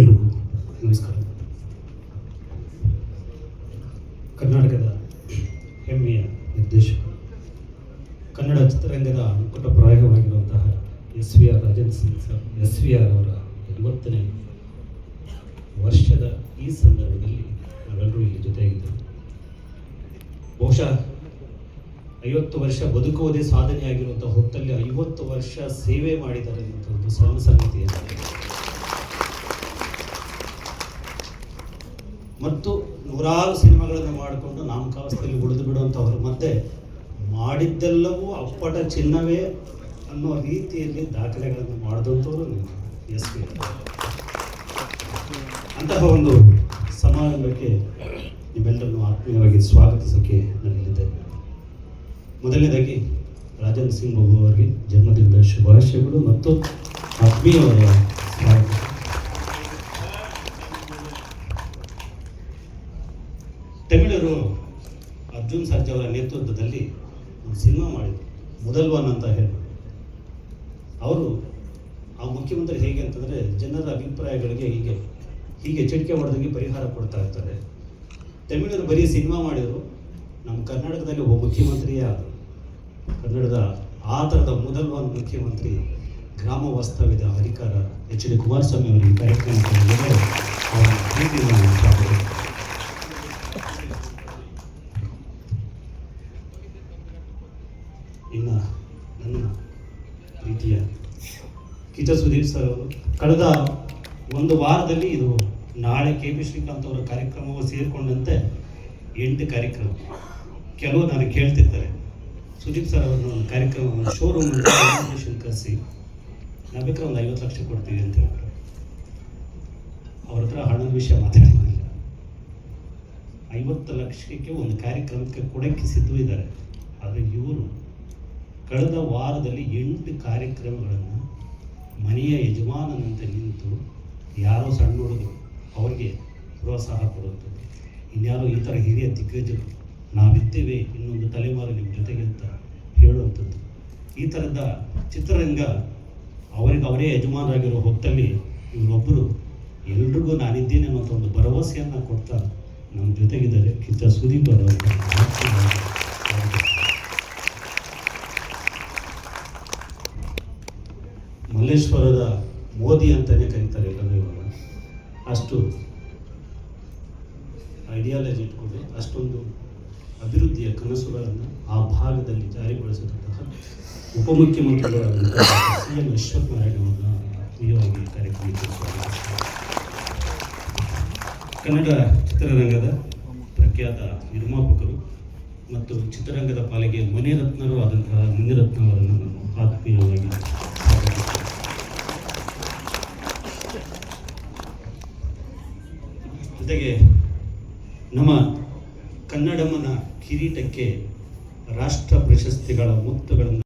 ಎಲ್ರಿಗೂ ನಮಸ್ಕಾರ. ಕರ್ನಾಟಕದ ಹೆಮ್ಮೆಯ ನಿರ್ದೇಶಕ, ಕನ್ನಡ ಚಿತ್ರರಂಗದ ಮುಕುಟಪ್ರಾಯವಾಗಿರುವಂತಹ S V R Rajan Singh sir, S V R ಅವರ ಎಂಬತ್ತನೇ ವರ್ಷದ ಈ ಸಂದರ್ಭದಲ್ಲಿ ನಾವೆಲ್ಲರೂ ಇಲ್ಲಿ ಜೊತೆಯಾಗಿದ್ದೇವೆ. ಬಹುಶಃ ಐವತ್ತು ವರ್ಷ ಬದುಕುವುದೇ ಸಾಧನೆಯಾಗಿರುವಂಥ ಹೊತ್ತಲ್ಲಿ ಐವತ್ತು ವರ್ಷ ಸೇವೆ ಮಾಡಿದ್ದಾರೆ ಅಂತ ಒಂದು ಸಣ್ಣ ಸಂಗತಿ ಮತ್ತು ನೂರಾರು ಸಿನಿಮಾಗಳನ್ನು ಮಾಡಿಕೊಂಡು ನಾಮಕಾವಸ್ಥೆಯಲ್ಲಿ ಉಳಿದು ಬಿಡುವಂಥವ್ರ ಮಧ್ಯೆ ಮಾಡಿದ್ದೆಲ್ಲವೂ ಅಪ್ಪಟ ಚಿನ್ನವೇ ಅನ್ನೋ ರೀತಿಯಲ್ಲಿ ದಾಖಲೆಗಳನ್ನು ಮಾಡಿದಂಥವ್ರು ಎಸ್ ಪಿ ಅಂತಹ ಒಂದು ಸಮಾರಂಭಕ್ಕೆ ನಿಮ್ಮೆಲ್ಲರನ್ನು ಆತ್ಮೀಯವಾಗಿ ಸ್ವಾಗತಿಸೋಕ್ಕೆ ನಾನಿಲ್ಲಿದ್ದೆ ಮೊದಲನೇದಾಗಿ ರಾಜೇಂದ್ರ ಸಿಂಗ್ ಬಾಬು ಅವರಿಗೆ ಜನ್ಮದಿನದ ಶುಭಾಶಯಗಳು ಮತ್ತು ಆತ್ಮೀಯವಾದ ಸ್ವಾಗತ. ತಮಿಳರು ಅರ್ಜುನ್ ಸರ್ಜಾ ಅವರ ನೇತೃತ್ವದಲ್ಲಿ ಒಂದು ಸಿನಿಮಾ ಮಾಡಿದರು ಮೊದಲ್ವನ್ ಅಂತ ಹೇಳಿ ಅವರು ಆ ಮುಖ್ಯಮಂತ್ರಿ ಹೇಗೆ ಅಂತಂದರೆ ಜನರ ಅಭಿಪ್ರಾಯಗಳಿಗೆ ಹೀಗೆ ಹೀಗೆ ಚಟಿಕೆ ಹೊಡೆದಂಗೆ ಪರಿಹಾರ ಕೊಡ್ತಾ ಇರ್ತಾರೆ. ತಮಿಳರು ಬರೀ ಸಿನಿಮಾ ಮಾಡಿದರು, ನಮ್ಮ ಕರ್ನಾಟಕದಲ್ಲಿ ಒಬ್ಬ ಮುಖ್ಯಮಂತ್ರಿಯ ಕನ್ನಡದ ಆ ಥರದ ಮೊದಲ್ವನ್ ಮುಖ್ಯಮಂತ್ರಿ ಗ್ರಾಮ ವಾಸ್ತವ್ಯದ ಅಧಿಕಾರ ಎಚ್ ಡಿ ಕುಮಾರಸ್ವಾಮಿ ಅವರಿಗೆ ಕಾರ್ಯಕ್ರಮಕ್ಕೆ ಅವರ ಪ್ರೀತಿಯನ್ನು ನಾನು ಸ್ವಾಗತ ಇನ್ನು ನನ್ನ ಪ್ರೀತಿಯ ಕಿಚ ಸುದೀಪ್ ಸರ್ ಅವರು, ಕಳೆದ ಒಂದು ವಾರದಲ್ಲಿ ಇದು ನಾಳೆ ಕೆ ಪಿ ಶ್ರೀಕಾಂತ್ ಅವರ ಕಾರ್ಯಕ್ರಮವು ಸೇರಿಕೊಂಡಂತೆ ಎಂಟು ಕಾರ್ಯಕ್ರಮ. ಕೆಲವು ನನಗೆ ಕೇಳ್ತಿರ್ತಾರೆ. ಸುದೀಪ್ ಸರ್ ಅವರನ್ನ ಒಂದು ಕಾರ್ಯಕ್ರಮ ಶೋರೂಮ್ ಕರೆಸಿ ನಾವು ಬೇಕಾದ್ರೆ ಒಂದು ಐವತ್ತು ಲಕ್ಷ ಕೊಡ್ತೀವಿ ಅಂತ ಹೇಳ್ತಾರೆ ಅವ್ರ ಹತ್ರ ಹಣದ ವಿಷಯ ಮಾತಾಡೋದಿಲ್ಲ ಐವತ್ತು ಲಕ್ಷಕ್ಕೆ ಒಂದು ಕಾರ್ಯಕ್ರಮಕ್ಕೆ ಕೊಡಕ್ಕೆ ಸಿದ್ಧವಿದ್ದಾರೆ ಆದರೆ ಇವರು ಕಳೆದ ವಾರದಲ್ಲಿ ಎಂಟು ಕಾರ್ಯಕ್ರಮಗಳನ್ನು ಮನೆಯ ಯಜಮಾನನಂತೆ ನಿಂತು ಯಾರೋ ಸಣ್ಣ ಹುಡುಗರು ಅವ್ರಿಗೆ ಪ್ರೋತ್ಸಾಹ ಕೊಡುವಂಥದ್ದು. ಇನ್ಯಾರೋ ಈ ಥರ ಹಿರಿಯ ದಿಗ್ಗಜರು ನಾವಿದ್ದೇವೆ ಇನ್ನೊಂದು ತಲೆಮಾರು ನಿಮ್ಮ ಜೊತೆಗೆ ಅಂತ ಹೇಳುವಂಥದ್ದು. ಈ ಥರದ ಚಿತ್ರರಂಗ ಅವರಿಗೆ ಅವರೇ ಯಜಮಾನರಾಗಿರೋ ಹೊತ್ತಲ್ಲಿ ಇವರೊಬ್ಬರು ಎಲ್ರಿಗೂ ನಾನಿದ್ದೇನೆ ಅನ್ನೋಂಥ ಒಂದು ಭರವಸೆಯನ್ನು ಕೊಡ್ತಾ ನಮ್ಮ ಜೊತೆಗಿದ್ದಾರೆ. ಕಿತ್ತ ಸುದೀಪ್ ಅವರು ಮಲ್ಲೇಶ್ವರದ ಮೋದಿ ಅಂತಲೇ ಕರೀತಾರೆ ಎಲ್ಲರೂ ಅಷ್ಟು ಐಡಿಯಾಲಜಿ ಇಟ್ಕೊಂಡು ಅಷ್ಟೊಂದು ಅಭಿವೃದ್ಧಿಯ ಕನಸುಗಳನ್ನು ಆ ಭಾಗದಲ್ಲಿ ಜಾರಿಗೊಳಿಸಿದಂತಹ ಉಪಮುಖ್ಯಮಂತ್ರಿಗಳಾದಂತಹ ಸಿ ಎಂ ನಾರಾಯಣ ಆತ್ಮೀಯವಾಗಿ ಕಾರ್ಯಕ್ರಮಕ್ಕೆ ಕನ್ನಡ ಚಿತ್ರರಂಗದ ಪ್ರಖ್ಯಾತ ನಿರ್ಮಾಪಕರು ಮತ್ತು ಚಿತ್ರರಂಗದ ಪಾಲಿಗೆ ಮನೆರತ್ನರು ಆದಂತಹ ಮುನಿರತ್ನ ಅವರನ್ನು ನಾನು ಆತ್ಮೀಯವಾಗಿ ಜೊತೆಗೆ ನಮ್ಮ ಕನ್ನಡಮ್ಮನ ಕಿರೀಟಕ್ಕೆ ರಾಷ್ಟ್ರ ಪ್ರಶಸ್ತಿಗಳ ಮುತ್ತುಗಳನ್ನು